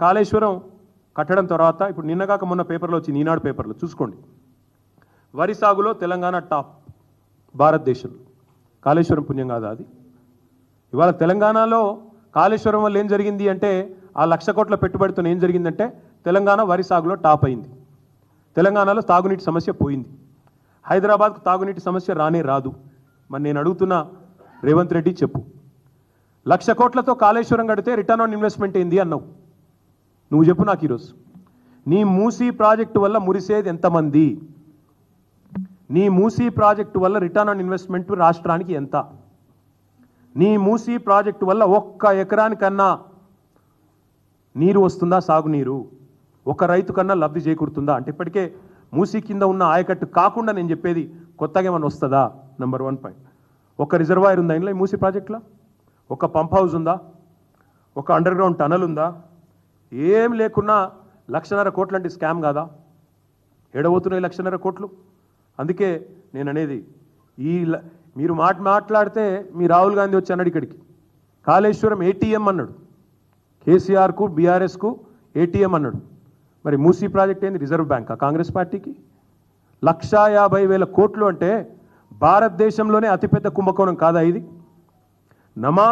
కాళేశ్వరం కట్టడం తర్వాత ఇప్పుడు నిన్నగాక మొన్న పేపర్లో వచ్చింది ఈనాడు పేపర్లో చూసుకోండి. వరి సాగులో తెలంగాణ టాప్ భారతదేశంలో. కాళేశ్వరం పుణ్యం కాదా అది? ఇవాళ తెలంగాణలో కాళేశ్వరం వల్ల ఏం జరిగింది అంటే ఆ లక్ష కోట్ల పెట్టుబడితో ఏం జరిగిందంటే తెలంగాణ వరి సాగులో టాప్ అయింది. తెలంగాణలో తాగునీటి సమస్య పోయింది. హైదరాబాద్కు తాగునీటి సమస్య రానే రాదు. మరి నేను అడుగుతున్న రేవంత్ రెడ్డి చెప్పు. లక్ష కోట్లతో కాళేశ్వరం కడితే రిటర్న్ ఆన్ ఇన్వెస్ట్మెంట్ ఏంది అన్నావు? నువ్వు చెప్పు నాకు ఈరోజు. నీ మూసీ ప్రాజెక్టు వల్ల మురిసేది ఎంతమంది? నీ మూసీ ప్రాజెక్టు వల్ల రిటర్న్ ఆన్ ఇన్వెస్ట్మెంట్ రాష్ట్రానికి ఎంత? నీ మూసీ ప్రాజెక్టు వల్ల ఒక్క ఎకరానికన్నా నీరు వస్తుందా సాగునీరు? ఒక రైతు కన్నా లబ్ధి చేకూరుతుందా? అంటే ఇప్పటికే మూసీ కింద ఉన్న ఆయకట్టు కాకుండా నేను చెప్పేది కొత్తగా ఏమైనా వస్తుందా? నెంబర్ వన్ పాయింట్ ఒక రిజర్వాయర్ ఉందా ఇంట్లో ఈ మూసీ ప్రాజెక్టులో? ఒక పంప్ హౌస్ ఉందా? ఒక అండర్ గ్రౌండ్ టనల్ ఉందా? ఏం లేకున్నా లక్షన్నర కోట్లంటే స్కామ్ కాదా? ఎడబోతున్నాయి లక్షన్నర కోట్లు. అందుకే నేను అనేది ఈ మీరు మాట మాట్లాడితే మీ రాహుల్ గాంధీ వచ్చి అన్నాడు ఇక్కడికి. కాళేశ్వరం ఏటీఎం అన్నాడు. కేసీఆర్కు బీఆర్ఎస్కు ఏటీఎం అన్నాడు. మరి మూసీ ప్రాజెక్ట్ ఏంది? రిజర్వ్ బ్యాంకా? కాంగ్రెస్ పార్టీకి? లక్షా యాభై వేల కోట్లు అంటే భారతదేశంలోనే అతిపెద్ద కుంభకోణం కాదా ఇది? నమా